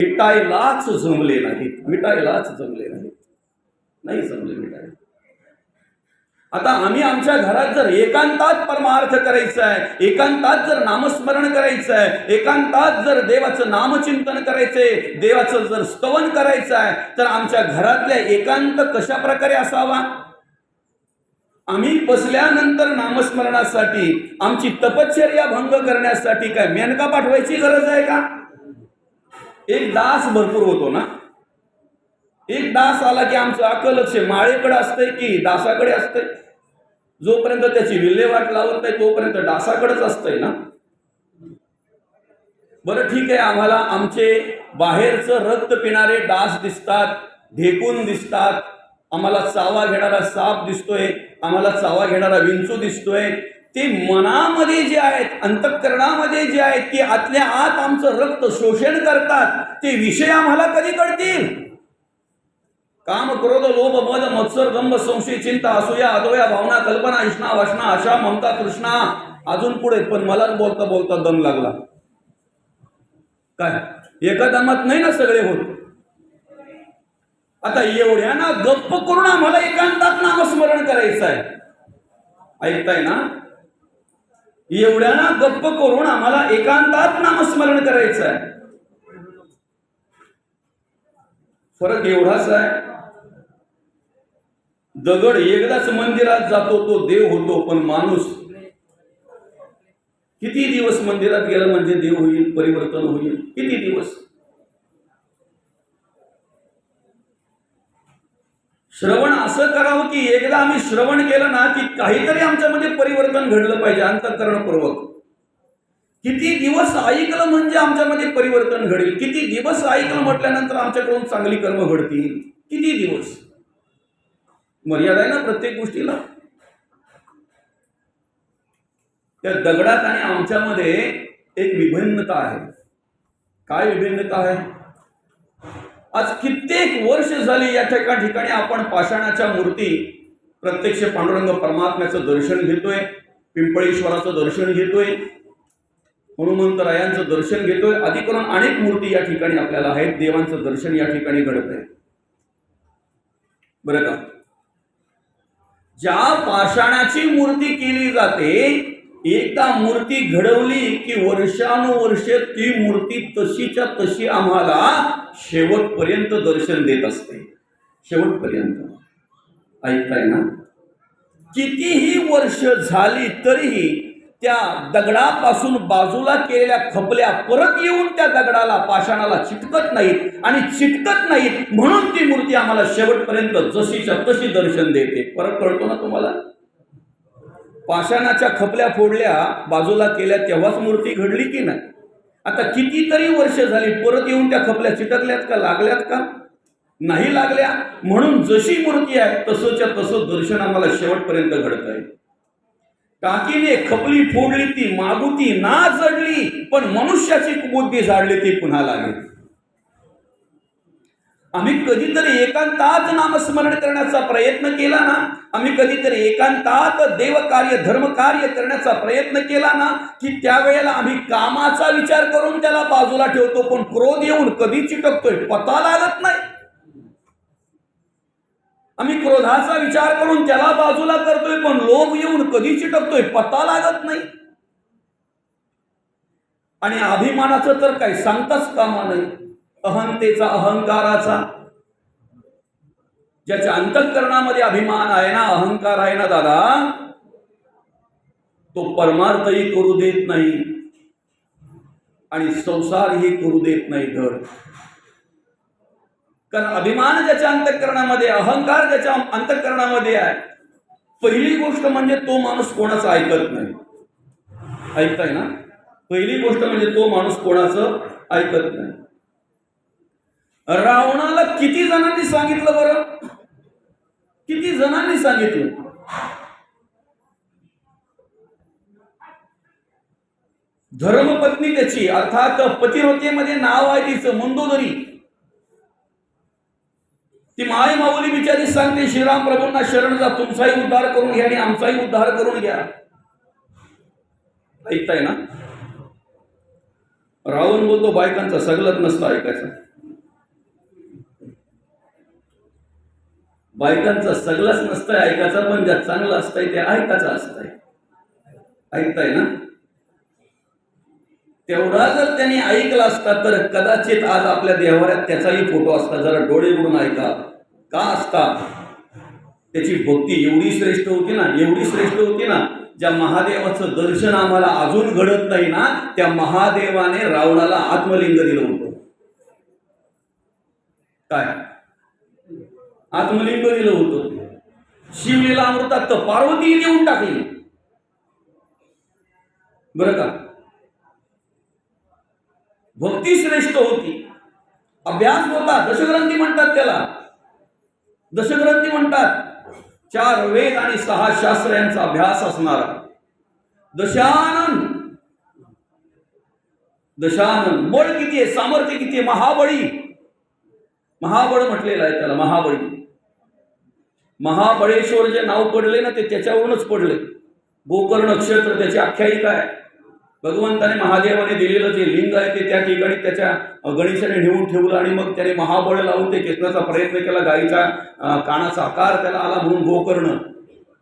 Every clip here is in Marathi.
मिटायलाच जमले नाहीत. मिटायलाच जमले नाहीत. नाही जमले मिटायला आता आम्ही आमच्या घरात जर एकांतात परमार्थ करायचा आहे एकांतात जर नामस्मरण करायचं आहे एकांतात जर देवाचं नामचिंतन करायचंय देवाचं जर स्तवन करायचं आहे तर आमच्या घरातल्या एकांत कशा प्रकारे असावा? आम्ही बसल्यानंतर नामस्मरणासाठी आमची तपश्चर्या भंग करण्यासाठी काय मेनका पाठवायची गरज आहे का? एक डास भरपूर होतो ना? एक दास आला की आमचं अक्कल लक्ष माळेकडे असतंय की डासाकडे असतंय? जोपर्यंत त्याची विल्हेवाट लावत नाही तोपर्यंत डासाकडेच असतंय ना? बरं ठीक आहे आम्हाला आमचे बाहेरचं रक्त पिणारे डास दिसतात ढेकून दिसतात. आम्हाला चावा घेणारा साप दिसतोय आम्हाला चावा घेणारा विंचू दिसतोय. ते मनामध्ये जे आहेत अंतःकरणामध्ये जे आहेत ते आतल्या आत आमचं रक्त शोषण करतात ते विषय आम्हाला कधी कळतील? काम क्रोध लोभ मद मत्सर गंभ संशय चिंता असूया अदोया भावना कल्पना इष्णा वासना आशा ममता कृष्णा अजून पुढे पण मलाच बोलता बोलता दम लागला. काय? एका दमात नाही ना सगळे होत? आता एवढ्या ना गप्प करून आम्हाला एकांतात नामस्मरण करायचं आहे ऐकताय ना? एवढ्याना गप्प करून आम्हाला एकांतात नामस्मरण करायचं आहे फरक एवढाच आहे. दगड एकदाच मंदिरात जातो तो देव होतो पण माणूस किती दिवस मंदिरात गेला म्हणजे देव होईल परिवर्तन होईल? किती दिवस? श्रवण असं करावं की एकदा आम्ही श्रवण केलं ना की काहीतरी आमच्यामध्ये परिवर्तन घडलं पाहिजे अंतकरणपूर्वक. किती दिवस ऐकलं म्हणजे आमच्यामध्ये परिवर्तन घडेल? किती दिवस ऐकलं म्हटल्यानंतर आमच्याकडून चांगली कर्म घडतील? किती दिवस? मर्यादा आहे ना प्रत्येक गोष्टीला. त्या दगडात आणि आमच्यामध्ये एक विभिन्नता आहे. काय विभिन्नता आहे? आज कित्येक वर्ष झाली या ठिका ठिकाणी आपण पाषाणाच्या मूर्ती प्रत्यक्ष पांडुरंग परमात्म्याचं दर्शन घेतोय पिंपळेश्वराचं दर्शन घेतोय हनुमंतरायांचं दर्शन घेतोय आधी करून अनेक मूर्ती या ठिकाणी आपल्याला आहेत देवांचं दर्शन या ठिकाणी घडत आहे बरं का? ज्या पाषाणाची मूर्ती केली जाते एकदा मूर्ती घडवली की वर्षानुवर्षे ती मूर्ती तशीच्या तशी आम्हाला शेवटपर्यंत दर्शन देत असते. शेवटपर्यंत. ऐकताय ना? कितीही वर्ष झाली तरीही त्या दगडापासून बाजूला केलेल्या खपल्या परत येऊन त्या दगडाला पाषाणाला चिटकत नाहीत आणि चिटकत नाहीत म्हणून ती मूर्ती आम्हाला शेवटपर्यंत जशीच्या तशी दर्शन देते. परत कळतो ना तुम्हाला? पाषाणाच्या खपल्या फोडल्या बाजूला केल्या तेव्हाच मूर्ती घडली की नाही? आता कितीतरी वर्ष झाली परत येऊन त्या खपल्या चिटकल्यात का लागल्यात का? नाही लागल्या. म्हणून जशी मूर्ती आहे तसंच्या तसं दर्शन आम्हाला शेवटपर्यंत घडत आहे टाकीने खपली फोडली ती मागुती ना जडली पण मनुष्याची बुद्धी झाडली ती पुन्हा लागली. आम्ही कधीतरी एकांतात नामस्मरण करण्याचा प्रयत्न केला ना आम्ही कधीतरी एकांतात देवकार्य धर्मकार्य करण्याचा प्रयत्न केला ना की त्यावेळेला आम्ही कामाचा विचार करून त्याला बाजूला ठेवतो पण क्रोध येऊन कधी चिटकतोय पता लागत नाही. आम्ही क्रोधाचा विचार करून त्याला बाजूला करतोय पण लोभ येऊन कधी चिटकतोय पता लागत नाही. आणि अभिमानाचं तर काही सांगताच कामा नाही अहंतेचा अहंकाराचा. ज्याच्या अंतःकरणामध्ये अभिमान आहे ना अहंकार आहे ना दादा तो परमार्थही करू देत नाही. आणि संसारही करू देत नाही धड. कारण अभिमान ज्याच्या अंतःकरणामध्ये अहंकार ज्याच्या अंतःकरणामध्ये आहे पहिली गोष्ट म्हणजे तो माणूस कोणाचं ऐकत नाही. ऐकताय ना? पहिली गोष्ट म्हणजे तो माणूस कोणाचं ऐकत नाही. रावणाला किती जणांनी सांगितलं बरं? किती जणांनी सांगितलं? धर्मपत्नी त्याची अर्थात पतिरोतेमध्ये नाव आहे तिचं मंदोदरी ती माय माऊली बिचारी सांगते श्रीराम प्रभूंना शरण जा तुमचाही उद्धार करून घ्या आणि आमचाही उद्धार करून घ्या. ऐकताय ना? रावण बोलतो बायकांचा सगळंच नसतं ऐकायचं. बायकांचा सगळंच नसतंय ऐकायचा पण ज्या चांगलं असतंय ते ऐकायचं असतंय. ऐकताय ना? तेवढा जर त्यांनी ऐकला असता तर कदाचित आज आपल्या देवाऱ्यात त्याचाही फोटो असता. जरा डोळे उडून ऐका. का असता? त्याची भक्ती एवढी श्रेष्ठ होती ना एवढी श्रेष्ठ होती ना ज्या महादेवाचं दर्शन आम्हाला अजून घडत नाही ना त्या महादेवाने रावणाला आत्मलिंग दिलं होतं. काय? आत्मलिंग दिलं होतं. शिवलीला अमृतात तर पार्वती देऊन टाकली. बरं का? भक्ती श्रेष्ठ होती. अभ्यास होता. दशग्रंथी म्हणतात त्याला. दशग्रंथी म्हणतात चार वेद आणि सहा शास्त्र यांचा अभ्यास असणारा. दशानन. दशानन. बळ किती आहे? सामर्थ्य किती आहे? महाबळी. महाबळ म्हटलेलं आहे त्याला महाबळी. महाबळेश्वर जे नाव पडले ना ते त्याच्यावरूनच पडले. गोकर्ण क्षेत्र त्याची आख्यायिका आहे. भगवंताने महादेवाने दिलेलं जे लिंग आहे ते त्या ठिकाणी त्याच्या गणेशाने नेऊन ठेवलं आणि मग त्याने महाबळ लावून ते खेचण्याचा प्रयत्न केला गायीचा कानाचा आकार त्याला आला म्हणून गोकर्ण.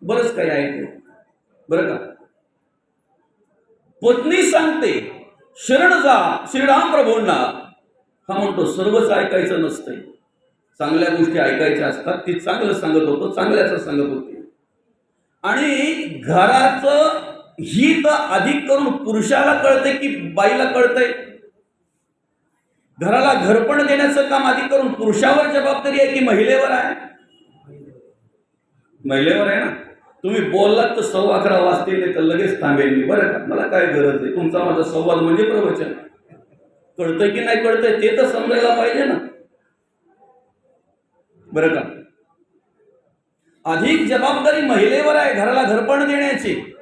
बरंच काही आहे ते. बरं का? पत्नी सांगते शरण जा श्रीराम प्रभूंना. हा म्हणतो सर्वच ऐकायचं नसतंय. चांगल्या गोष्टी ऐकायच्या असतात ती चांगलं सांगत होतो चांगल्याच सांगत होते. आणि घराचं हित अधिक करून पुरुषाला कळतंय की बाईला कळतंय? घराला घरपण देण्याचं काम अधिक करून पुरुषावर जबाबदारी आहे की महिलेवर आहे? महिलेवर आहे ना? तुम्ही बोललात तर सव्वा अकरा वाजतील नाही तर लगेच थांबेल मी. बरं का? मला काय गरज आहे? तुमचा माझा संवाद म्हणजे प्रवचन. कळतंय की नाही कळतंय? ते तर समजायला पाहिजे ना. बरं का? अधिक जबाबदारी महिलेवर आहे घराला घरपण देण्याची.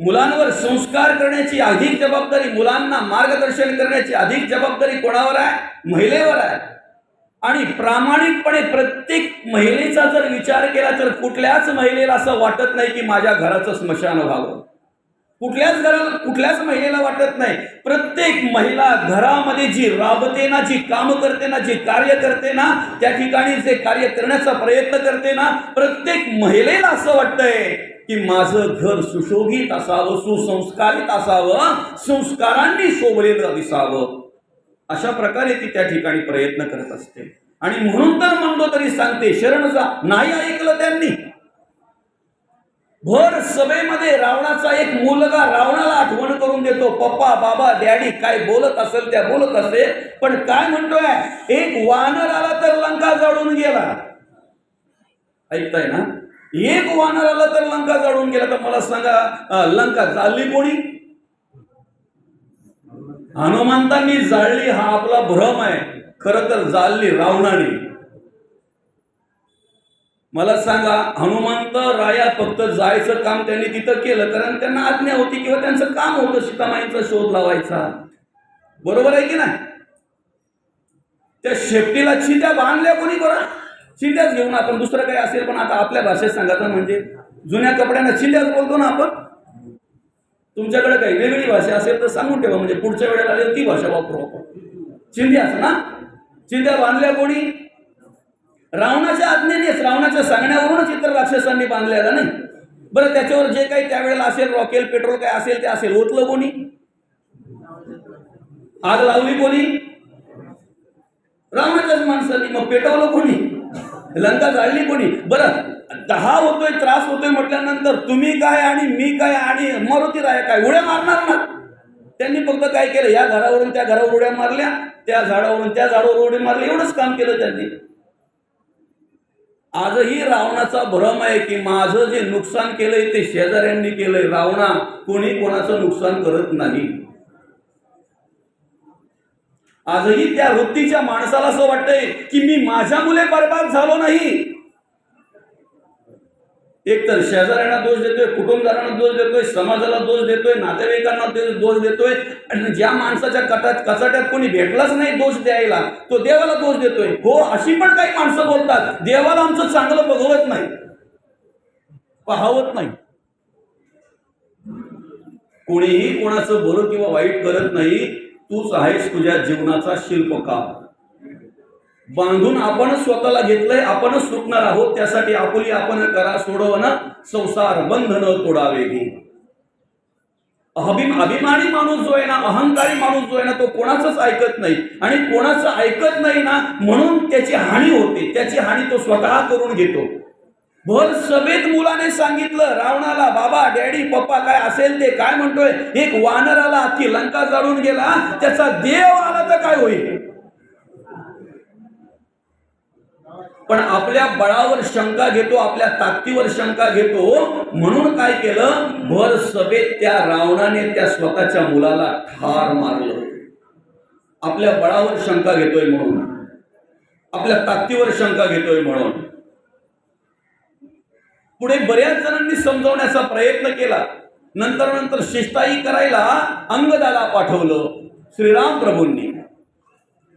मुलांवर संस्कार करण्याची अधिक जबाबदारी मुलांना मार्गदर्शन करण्याची अधिक जबाबदारी कोणावर आहे? महिलेवर आहे. आणि प्रामाणिकपणे प्रत्येक महिलेचा जर विचार केला तर कुठल्याच महिलेला असं वाटत नाही की माझ्या घराचं स्मशान व्हावं. कुठल्याच घराला कुठल्याच महिलेला वाटत नाही. प्रत्येक महिला घरामध्ये जी राबते ना जी काम करते ना जी कार्य करते ना त्या ठिकाणी जे कार्य करण्याचा प्रयत्न करते ना प्रत्येक महिलेला असं वाटतंय की माझं घर सुशोभित असावं सुसंस्कारित असावं संस्कारांनी शोभलेलं दिसावं. अशा प्रकारे ती त्या ठिकाणी प्रयत्न करत असते. आणि म्हणून तर म्हणतो तरी सांगते शरण जा. नाही ऐकलं त्यांनी. भर सभेमध्ये रावणाचा एक मुलगा रावणाला आठवण करून देतो. पप्पा बाबा डॅडी काय बोलत असेल त्या बोलत असेल. पण काय म्हणतोय? एक वानर आला तर लंका जाळून गेला. ऐकताय ना? एक वानर आला तर लंका जाळून गेला. तर मला सांगा लंका जाळली कोणी? हनुमंतांनी जाळली हा आपला भ्रम आहे. खर तर जाळली रावणाने. मला सांगा हनुमंत राया फक्त जायचं काम त्यांनी तिथं केलं कारण त्यांना आज्ञा होती किंवा त्यांचं काम होतं सीतामाईंचा शोध लावायचा. बरोबर आहे की नाही? त्या शेपटीला चिंत्या बांधल्या कोणी बरं? चिंत्याच घेऊन आपण दुसरं काही असेल पण आता आपल्या भाषेत सांगायचं म्हणजे जुन्या कपड्यांना चिंत्याच बोलतो ना आपण? तुमच्याकडे काही वेगळी भाषा असेल तर सांगून ठेवा म्हणजे पुढच्या वेळेला आले ती भाषा वापरू आपण. चिंध्याच ना? चिंध्या बांधल्या कोणी? रावणाच्या आज्ञेनेच रावणाच्या सांगण्यावरूनच इतर राक्षसांनी बांधलेला नाही. बरं त्याच्यावर जे काही त्यावेळेला असेल रॉकेल पेट्रोल काय असेल ते असेल ओतलं कोणी? आग लावली कोणी? रावणाच्याच माणसांनी मग पेटवलं कोणी? लंका जाळली कोणी? बरं दहा होतोय त्रास होतोय म्हटल्यानंतर तुम्ही काय आणि मी काय आणि मारुती राय काय? उड्या मारणार ना? त्यांनी फक्त काय केलं? या घरावरून त्या घरावर उड्या मारल्या त्या झाडावरून त्या झाडावर उड्या मारल्या एवढंच काम केलं त्यांनी. आजही रावणाचा भ्रम आहे की माझं जे नुकसान केलंय ते शेजाऱ्यांनी केलंय. रावणा कोणी कोणाचं नुकसान करत नाही. आजही त्या वृत्तीच्या माणसाला असं वाटतंय की मी माझ्या मुले बर्बाद झालो नाही. एक तर शेजाऱ्यांना दोष देतोय कुटुंबदारांना दोष देतोय समाजाला दोष देतोय नातेवाईकांना दोष देतोय आणि ज्या माणसाच्या कटात कचाट्यात कोणी भेटलाच नाही दोष द्यायला तो देवाला दोष देतोय. हो अशी पण काही माणसं बोलतात देवाला आमचं चांगलं बघवत नाही. पाहावत नाही. कोणीही कोणाचं बरं किंवा वाईट करत नाही तूच आहेस तुझ्या जीवनाचा शिल्पकार. बांधून आपणच स्वतःला घेतलंय आपणच सुटणार आहोत त्यासाठी आपुली आपण करा सोडवण संसार बंधन तोडावे अभिम अभिमानी माणूस जो आहे ना अहंकारी माणूस जो आहे ना तो कोणाचंच ऐकत नाही. आणि कोणाचं ऐकत नाही ना म्हणून त्याची हानी होते. त्याची हानी तो स्वतः करून घेतो. भर सभेत मुलाने सांगितलं रावणाला बाबा डॅडी पप्पा काय असेल ते काय म्हणतोय? एक वानर आला की लंका जाळून गेला. त्याचा देव आला तर काय होईल? पण आपल्या बळावर शंका घेतो आपल्या ताकदीवर शंका घेतो. म्हणून काय केलं? भर सभेत त्या रावणाने त्या स्वतःच्या मुलाला ठार मारलं. आपल्या बळावर शंका घेतोय म्हणून. आपल्या ताकदीवर शंका घेतोय म्हणून. पुढे बऱ्याच जणांनी समजवण्याचा प्रयत्न केला. नंतर नंतर शिष्टाई करायला अंगदाला पाठवलं. श्रीराम प्रभूंनी.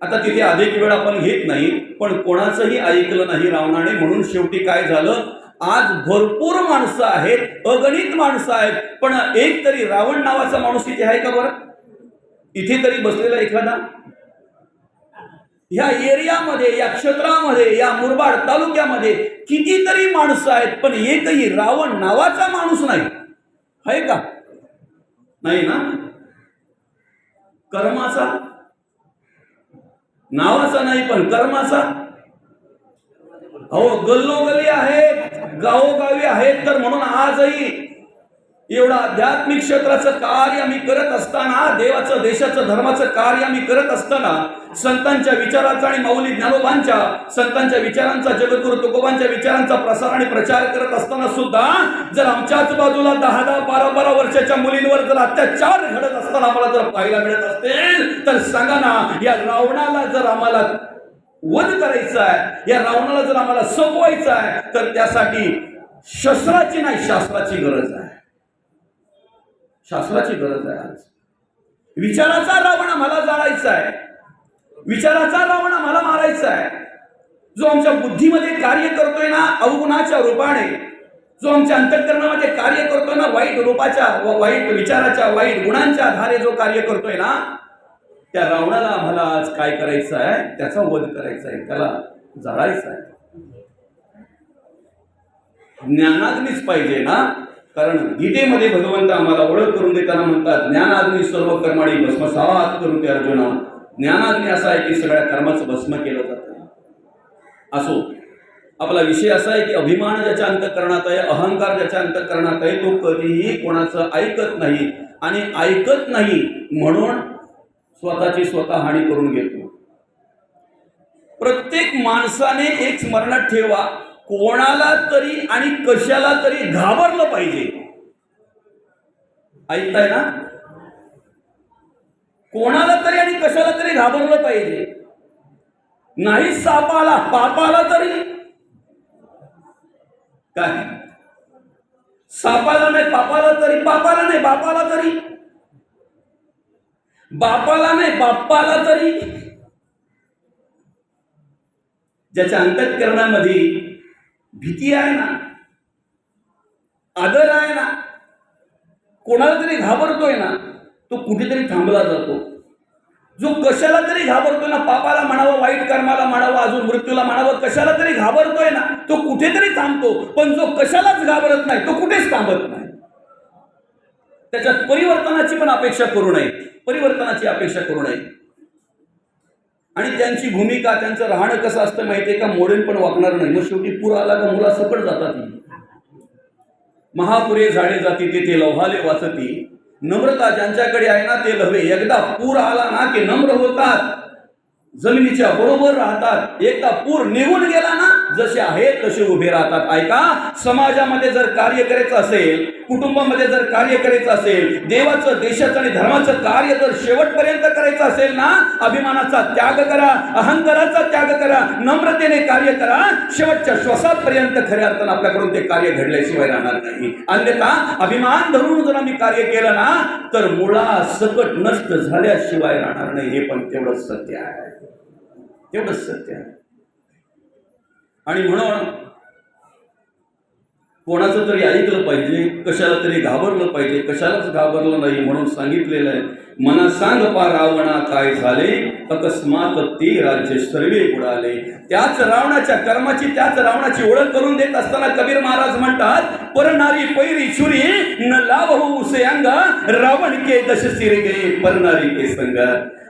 आता तिथे अधिक वेळ आपण घेत नाही पण कोणाचंही ऐकलं नाही रावणाने म्हणून शेवटी काय झालं? आज भरपूर माणसं आहेत अगणित माणसं आहेत पण एक तरी रावण नावाचा माणूस इथे आहे का बरं? इथे तरी बसलेला एखादा? ह्या एरियामध्ये या क्षेत्रामध्ये या मुरबाड तालुक्यामध्ये कितीतरी माणसं आहेत पण एकही रावण नावाचा माणूस नाही. आहे का? नाही ना? कर्माचा? नावाचा नाही पण कर्माचा. अहो गल्लोगल्ली आहेत गावोगावी आहेत तर म्हणून आजही एवढं आध्यात्मिक क्षेत्राचं कार्य आम्ही करत असताना देवाचं देशाचं धर्माचं कार्य आम्ही करत असताना संतांच्या विचाराचा आणि माऊली ज्ञानोबांच्या संतांच्या विचारांचा जगद्गुरु तुकोबांच्या विचारांचा प्रसार आणि प्रचार करत असताना सुद्धा जर आमच्याच बाजूला दहा दहा बारा बारा वर्षाच्या मुलींवर जर अत्याचार घडत असताना आम्हाला जर पाहायला मिळत असतील तर सांगा ना या रावणाला जर आम्हाला वध करायचं आहे या रावणाला जर आम्हाला संपवायचं आहे तर त्यासाठी शस्त्राची नाही शास्त्राची गरज आहे. शास्त्राची गरज आहे आज. विचाराचा रावण आम्हाला जाळायचा आहे. विचाराचा रावण आम्हाला मारायचा आहे. जो आमच्या बुद्धीमध्ये कार्य करतोय ना अवगुणाच्या रूपाने. जो आमच्या अंतकरणामध्ये कार्य करतोय ना वाईट रूपाच्या व वाईट विचाराच्या वाईट गुणांच्या आधारे जो कार्य करतोय ना त्या रावणाला आम्हाला आज काय करायचं आहे त्याचा वध करायचा आहे त्याला जाळायचा आहे. ज्ञानाग्नीच पाहिजे ना कारण गीतेमध्ये भगवंत आम्हाला ओळख करून देताना म्हणतात ज्ञानाग्नी सर्व कर्माणी भस्मसात करू ते अर्जुना. ज्ञानाग्नी असा आहे की सगळ्या कर्माचं भस्म केलं जातं. असो आपला विषय असा आहे की अभिमान ज्याच्या अंतकरणात आहे अहंकार ज्याच्या अंतकरणात आहे तो कधीही कोणाचं ऐकत नाही. आणि ऐकत नाही म्हणून स्वतःची स्वतः हानी करून घेतो. प्रत्येक माणसाने एक स्मरणात ठेवा. कोणाला तरी आणि कशाला तरी घाबरलं पाहिजे. ऐकताय ना? कोणाला तरी आणि कशाला तरी घाबरलं पाहिजे. नाही सापाला पापाला तरी. काय? सापाला नाही पापाला तरी पापाला नाही बापाला तरी. बापाला नाही बाप्पाला तरी. ज्याच्या अंतकरणामध्ये भीती आहे ना? आदर आहे ना? कोणाला तरी घाबरतोय ना तो कुठेतरी थांबला जातो. जो कशाला तरी घाबरतोय ना पापाला म्हणावं वाईट कर्माला म्हणावं अजून मृत्यूला म्हणावं कशाला तरी घाबरतोय ना तो कुठेतरी थांबतो. पण जो कशालाच घाबरत नाही तो कुठेच थांबत नाही. त्याच्यात परिवर्तनाची पण अपेक्षा करू नये. परिवर्तनाची अपेक्षा करू नये. आणि त्यांची भूमिका त्यांचं राहणं कसं असतं माहितीये का? मोडेल पण वागणार नाही. मग शेवटी पूर आला का मुला सकट जातात. महापुरे झाडे जाती ते लव्हाले वाचती. नम्रता ज्यांच्याकडे आहे ना ते लव्हे. एकदा पूर आला ना की नम्र होतात. जमिनीच्या बरोबर राहतात. एकदा पूर निघून गेला ना जसे आहेत तसे उभे राहतात. ऐका समाजामध्ये जर कार्य करायचं असेल कुटुंबामध्ये जर कार्य करायचं असेल देवाचं देशाचं आणि धर्माचं कार्य जर शेवटपर्यंत करायचं असेल ना अभिमानाचा त्याग करा अहंकाराचा त्याग करा नम्रतेने कार्य करा शेवटच्या श्वासापर्यंत खऱ्या अर्थानं आपल्याकडून ते कार्य घडल्याशिवाय राहणार नाही. अन्यथा अभिमान धरून जर आम्ही कार्य केलं ना तर मुळा सकट नष्ट झाल्याशिवाय राहणार नाही. हे पण तेवढंच सत्य आहे. तेवढंच सत्य आहे. आणि म्हणून कोणाचं तरी ऐकलं पाहिजे कशाला तरी घाबरलं पाहिजे कशालाच घाबरलं नाही म्हणून सांगितलेलं आहे. मना सांग पा रावणा काय झाले? अकस्मात ते राज्य सर्वे बुडाले. त्याच रावणाच्या कर्माची त्याच रावणाची ओळख करून देत असताना कबीर महाराज म्हणतात परनारी पैरी छुरी न लावहू उसे अंग रावण के दश सिरगे परनारी के संग.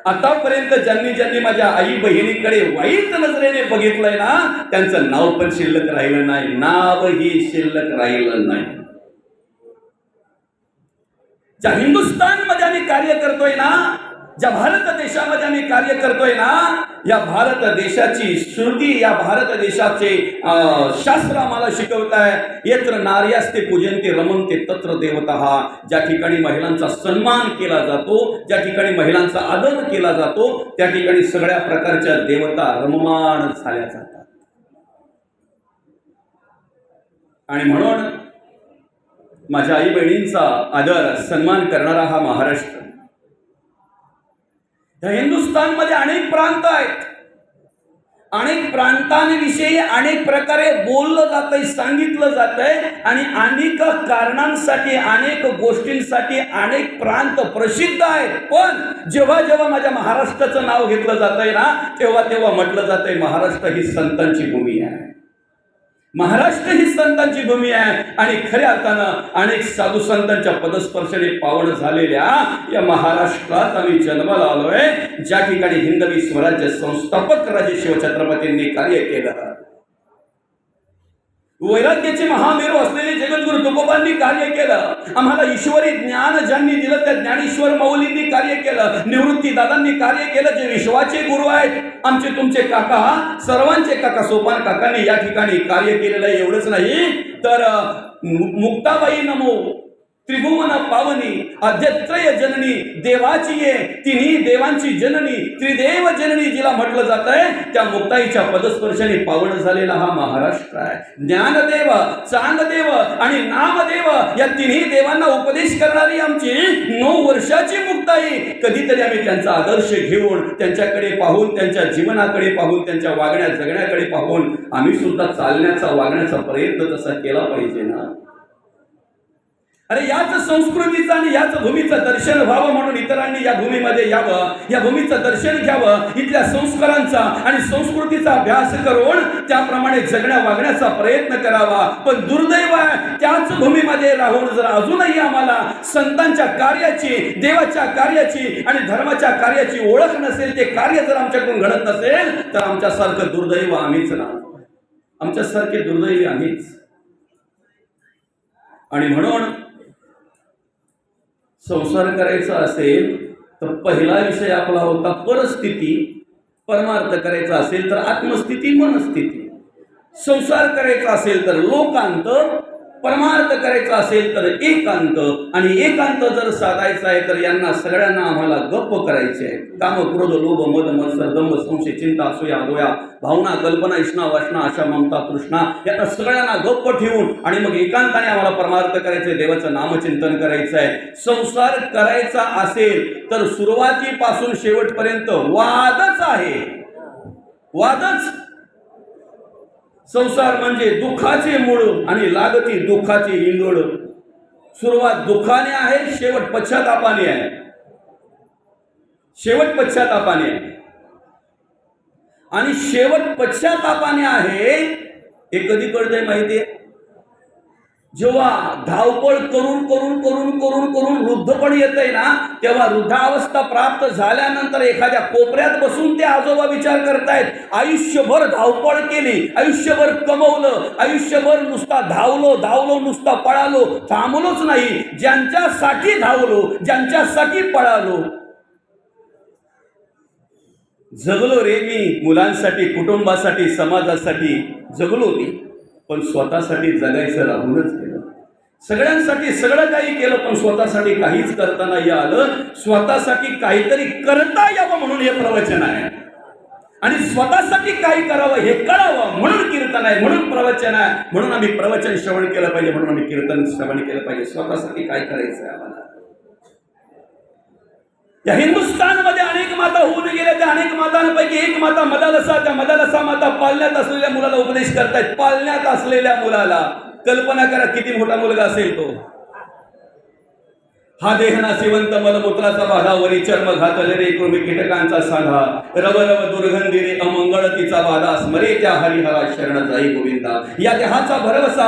आतापर्यंत ज्यांनी ज्यांनी माझ्या आई बहिणीकडे वाईट नजरेने बघितलंय ना त्यांचं नाव पण शिल्लक राहिलं नाही. नावही शिल्लक राहिलं नाही. ज्या हिंदुस्थानमध्ये आम्ही कार्य करतोय ना ज्या भारत देशामध्ये आम्ही कार्य करतोय ना या भारत देशाची श्रुती या भारत देशाचे शास्त्र आम्हाला शिकवत आहे यत्र नार्यास्ते पूजनते रमनते तत्र देवता. ज्या ठिकाणी महिलांचा सन्मान केला जातो ज्या ठिकाणी महिलांचा आदर केला जातो त्या ठिकाणी सगळ्या प्रकारच्या देवता रममाण झाल्या जातात. आणि म्हणून माझ्या आई बहिणींचा आदर सन्मान करणारा हा महाराष्ट्र या हिंदुस्थानमध्ये अनेक प्रांत आहेत. अनेक प्रांतांविषयी अनेक प्रकारे बोललं जातंय सांगितलं जातंय आणि अनेक कारणांसाठी अनेक गोष्टींसाठी अनेक प्रांत प्रसिद्ध आहेत. पण जेव्हा जेव्हा माझ्या महाराष्ट्राचं नाव घेतलं जातंय ना तेव्हा तेव्हा म्हटलं जातंय महाराष्ट्र ही संतांची भूमी आहे. महाराष्ट्र ही संतांची भूमी आहे. आणि खऱ्या अर्थानं अनेक साधू संतांच्या पदस्पर्शाने पावन झालेल्या या महाराष्ट्रात आम्ही जन्माला आलोय. ज्या ठिकाणी हिंदवी स्वराज्य संस्थापक राजे शिवछत्रपतींनी कार्य केलं. वैराग्याचे महामेरू असलेले जगद्गुरु तुकोबांनी कार्य केलं. आम्हाला ईश्वरी ज्ञान ज्यांनी दिलं त्या ज्ञानेश्वर मौलींनी कार्य केलं. निवृत्ती दादांनी कार्य केलं जे विश्वाचे गुरु आहेत. आमचे तुमचे काका सर्वांचे काका सोपान काकांनी या ठिकाणी कार्य केलेलं आहे. एवढंच नाही तर मुक्ताबाई नमो. त्रिभुवन पावनी अध्यत्रय जननी देवाची ये तिन्ही देवांची जननी त्रिदेव जननी जिला म्हटलं जात आहे त्या मुक्ताईच्या पदस्पर्शाने पावन झालेला हा महाराष्ट्र आहे. ज्ञानदेव चांददेव आणि नामदेव या तिन्ही देवांना उपदेश करणारी आमची नऊ वर्षाची मुक्ताई. कधीतरी आम्ही त्यांचा आदर्श घेऊन त्यांच्याकडे पाहून त्यांच्या जीवनाकडे पाहून त्यांच्या वागण्या जगण्याकडे पाहून आम्ही सुद्धा चालण्याचा वागण्याचा प्रयत्न तसा केला पाहिजे ना? अरे याच संस्कृतीचं आणि याच भूमीचं दर्शन व्हावं म्हणून इतरांनी या भूमीमध्ये यावं या भूमीचं दर्शन घ्यावं इथल्या संस्कारांचा आणि संस्कृतीचा अभ्यास करून त्याप्रमाणे जगण्या वागण्याचा प्रयत्न करावा. पण दुर्दैव आहे त्याच भूमीमध्ये राहून जर अजूनही आम्हाला संतांच्या कार्याची देवाच्या कार्याची आणि धर्माच्या कार्याची ओळख नसेल ते कार्य जर आमच्याकडून घडत नसेल तर आमच्यासारखं दुर्दैव आम्हीच ना आमच्यासारखे दुर्दैवी आम्हीच. आणि म्हणून संसार करायचा असेल तर पहिला विषय आपला होता परस्थिती. परमार्थ करायचा असेल तर आत्मस्थिती मनस्थिती. संसार करायचा असेल तर लोकांत परमार्थ करायचा असेल तर एकांत आणि एकांत जर साधायचा आहे तर यांना सगळ्यांना आम्हाला गप्प करायचे आहे. काम क्रोध लोभ मद मत्सर दंभ संशय चिंता असूया दोया भावना कल्पना इष्णा वासना आशा ममता तृष्णा यांना सगळ्यांना गप्प ठेवून आणि मग एकांताने आम्हाला परमार्थ करायचे देवाचं नामचिंतन करायचं आहे. संसार करायचा असेल तर सुरुवातीपासून शेवटपर्यंत वादच आहे. वादच संसार म्हणजे दुःखाचे मूळ आणि लागती दुःखाचे इंगळ सुरुवात दुःखाने आहे शेवट पश्चातापाने आहे. शेवट पश्चातापाने आहे. आणि शेवट पश्चातापाने आहे हे कधी कळतंय आहे जेव्हा धावपळ करून करून करून करून करून वृद्धपण येतंय ना तेव्हा वृद्धावस्था प्राप्त झाल्यानंतर एखाद्या कोपऱ्यात बसून ते आजोबा विचार करतायत आयुष्यभर धावपळ केली आयुष्यभर कमवलं आयुष्यभर नुसता धावलो धावलो नुसता पळालो थांबलोच नाही ज्यांच्यासाठी धावलो ज्यांच्यासाठी पळालो. जगलो रे मी मुलांसाठी कुटुंबासाठी समाजासाठी जगलो मी. पण स्वतःसाठी जगायचं राहूनच गेलं. सगळ्यांसाठी सगळं काही केलं पण स्वतःसाठी काहीच करता नाही आलं. स्वतःसाठी काहीतरी करता यावं म्हणून हे प्रवचन आहे. आणि स्वतःसाठी काय करावं हे कळावं म्हणून कीर्तन आहे म्हणून प्रवचन आहे. म्हणून आम्ही प्रवचन श्रवण केलं पाहिजे म्हणून आम्ही कीर्तन श्रवण केलं पाहिजे. स्वतःसाठी काय करायचं आहे आम्हाला? या हिंदुस्थानमध्ये अनेक माता होऊन गेल्या. त्या अनेक मातांपैकी एक माता मदालसा त्या मदालसा माता पालण्यात असलेल्या मुलाला उपदेश करतायत. पालण्यात असलेल्या मुलाला. कल्पना करा किती मोठा मुलगा असेल तो. हा देह नाशिवंत मलमूत्राचा बाधा वरी चर्म घातले रे कृमी कीटकांचा साधा. रव रव दुर्गंधी रे अमंगळ तिचा बाधा स्मरे त्या हरिहरा शरण जाई गोविंदा. या देहाचा भरवसा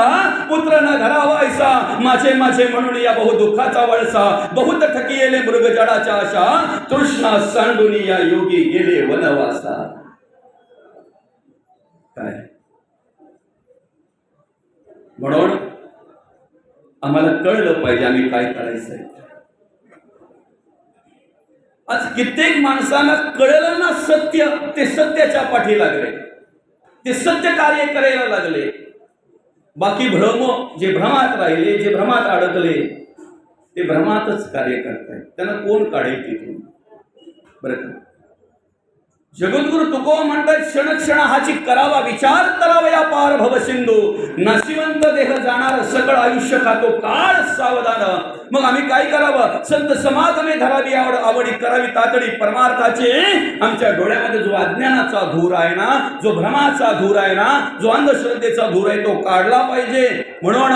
पुत्र न धरावा माझे माझे म्हणून या बहु दुःखाचा वळसा. बहुत ठकियेले मृग जडाच्या आशा. तृष्णा सांडुनी या योगी गेले वनवासा. काय? म्हणून आम्हाला कळलं पाहिजे आम्ही काय करायचंय. आज कित्येक माणसांना कळलं ना सत्य ते सत्याच्या पाठी लागले. ते सत्य कार्य करायला लागले. बाकी भ्रम जे भ्रमात राहिले जे भ्रमात अडकले ते भ्रमातच कार्य करतायत. त्यांना कोण काढेल तिथून? बरं का? जगद्गुरु तुको म्हणतात क्षण क्षण हाची करावा विचार करावा या पार भव सिंधू. नशिवंत देह जाणार सकळ आयुष्य खातो काळ सावधान. मग आम्ही काय करावं? संत समागमे धरावी आवड आवडी करावी तातडी परमार्थाचे. आमच्या डोळ्यामध्ये जो अज्ञानाचा धूर आहे ना जो भ्रमाचा धूर आहे ना जो अंधश्रद्धेचा धूर आहे तो काढला पाहिजे. म्हणून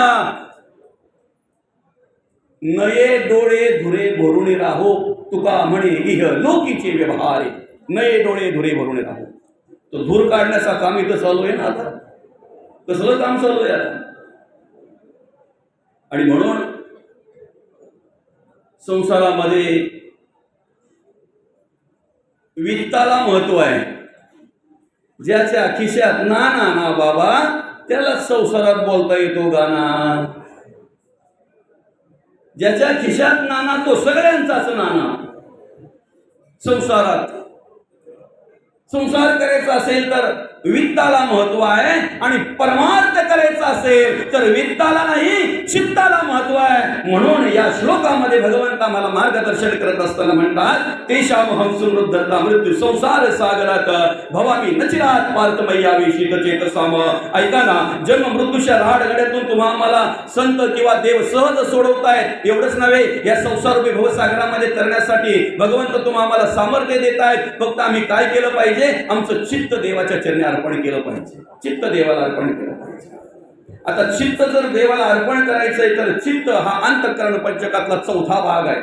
नये डोळे धुरे भरून राहो तुका म्हणे इह लोकीचे व्यवहार नये डोळे धुरे भरून येतात. तो धूर काढण्याचा काम इथं चालू आहे ना आता? कसलं काम चालू आहे आता? आणि म्हणून संसारामध्ये वित्ताला महत्त्व आहे. ज्याच्या खिशात ना ना ना बाबा त्याला संसारात बोलता येतो गाना ज्याच्या खिशात नाना तो सगळ्यांचाच नाना. संसारात संसार करायचा असेल तर वित्ताला महत्त्व आहे आणि परमार्थ करायचा असेल तर वित्ताला नाही चित्ताला महत्त्व आहे. म्हणून या श्लोकामध्ये भगवंत आम्हाला मार्गदर्शन करत असताना म्हणतात ते समृद्धता मृत्यू संसार सागरात भवामी नचिरात पार्थमय्यावी शीतचेत साम ऐका ना जन्म मृत्यूच्या राडगड्यातून तुम्हा आम्हाला संत किंवा देव सहज सोडवतायत. एवढंच नव्हे या संसारूपी भवसागरामध्ये तरण्यासाठी भगवंत तुम्हा आम्हाला सामर्थ्य देत आहेत फक्त आम्ही काय केलं पाहिजे? आमचं चित्त देवाच्या चरणी अर्पण केलं पाहिजे. चित्त देवाला अर्पण केलं पाहिजे. आता चित्त जर देवाला अर्पण करायचंय तर चित्त हा अंतःकरण पंचकातला चौथा भाग आहे.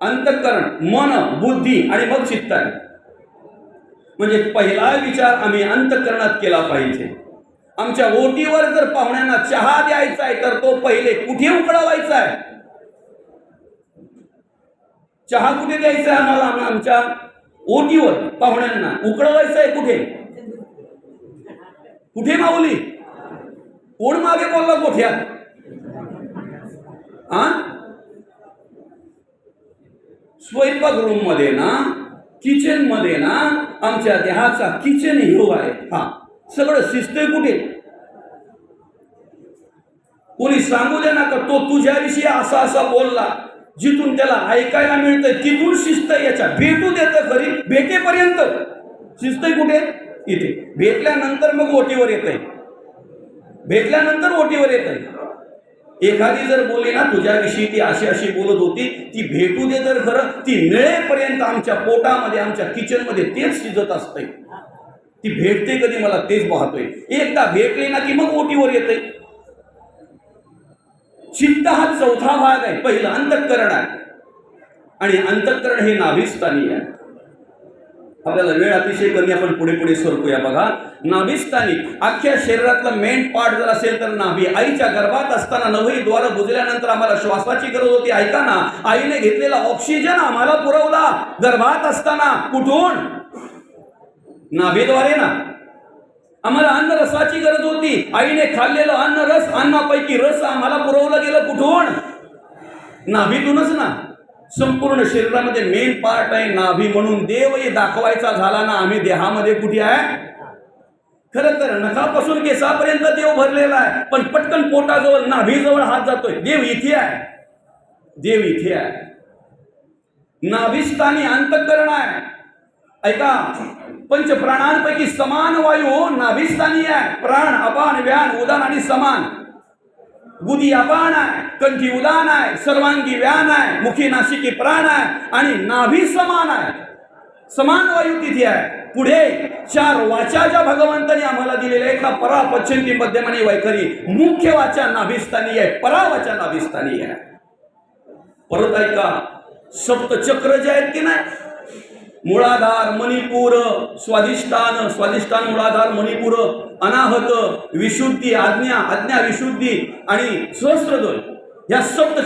अंतःकरण मन बुद्धी आणि मग चित्त आहे. म्हणजे पहिला विचार आम्ही अंतःकरणात केला पाहिजे. आमच्या ओटीवर जर पाहुण्यांना चहा द्यायचा आहे तर तो पहिले कुठे उकळवायचा आहे? चहा कुठे द्यायचा आहे आम्हाला? आमच्या ओटीवर पाहुण्यांना. उकळवायचं आहे कुठे? कुठे माऊली? कोण मागे बोलला गोठ्यात? हा स्वयंपाक रूममध्ये ना किचनमध्ये ना आमच्या देहाचा किचन हिरो आहे. हा. सगळं शिस्तय कुठे? कोणी सांगू दे ना का तो तुझ्याविषयी असा असा बोलला जिथून त्याला ऐकायला मिळतंय तिथून शिस्त याच्या भेटू देतं खरी भेटेपर्यंत. शिस्त कुठे? इथे. भेटल्यानंतर मग ओटीवर येत आहे भेटल्यानंतर ओटीवर येत आहे एखादी जर बोली ना तुझ्याविषयी ती अशी अशी बोलत होती ती भेटू दे तर खरं ती मिळेपर्यंत आमच्या पोटामध्ये आमच्या किचनमध्ये तेच शिजत असतंय. ती भेटते कधी मला तेच पाहतोय. एकदा भेटले ना की मग ओटीवर येते चित्त हा चौथा भाग आहे पहिलं अंतःकरण आहे. आणि अंतःकरण हे नाभिस्थानी आहे. आपल्याला वेळ अतिशय कमी आपण पुढे पुढे सरकूया बघा. नाभिस्थानी अख्ख्या शरीरातला मेन पार्ट जर असेल तर नाभी. आईच्या गर्भात असताना नवही द्वार बुजल्यानंतर आम्हाला श्वासाची गरज होती. ऐका ना आईने घेतलेला ऑक्सिजन आम्हाला पुरवला. गर्भात असताना कुठून? नाभीद्वारे ना. आम्हाला अन्न रसाची गरज होती. आईने खाल्लेलं अन्न रस अन्नापैकी रस आम्हाला पुरवलं गेलं कुठून? नाभीतूनच ना. संपूर्ण शरीरामध्ये मेन पार्ट आहे नाभी म्हणून. देवही दाखवायचा झाला ना आम्ही देहामध्ये कुठे आहे? खरं तर नखापासून केसापर्यंत देव भरलेला आहे. पण पटकन पोटाजवळ नाभीजवळ हात जातोय. देव इथे आहे. देव इथे आहे. नाभिस्थानी अंतकरण आहे. ऐका पंच प्राणांपैकी समान वायू नाभिस्थानी आहे. प्राण अपान व्यान उदान आणि समान. गुदी अपान आहे कंठी उदान आहे सर्वांगी व्यान आहे मुखी नाशिकी प्राण आहे आणि नाभी समान आहे. समान वायू तिथे आहे. पुढे चार वाचा ज्या भगवंताने आम्हाला दिलेल्या एका परा पश्चिंती मध्यम आणि वैखरी मुख्य वाचा नाभिस्थानी आहे परा वाचा नाभिस्थानी आहे. परत ऐका सप्तचक्र जे आहेत की नाही मुळाधार मणिपूर स्वादिष्टान स्वादिष्टान मुळाधार मणिपूर अनाहत विशुद्धी आज्ञा आज्ञा विशुद्धी आणि सहस्त्रद्वय या सप्त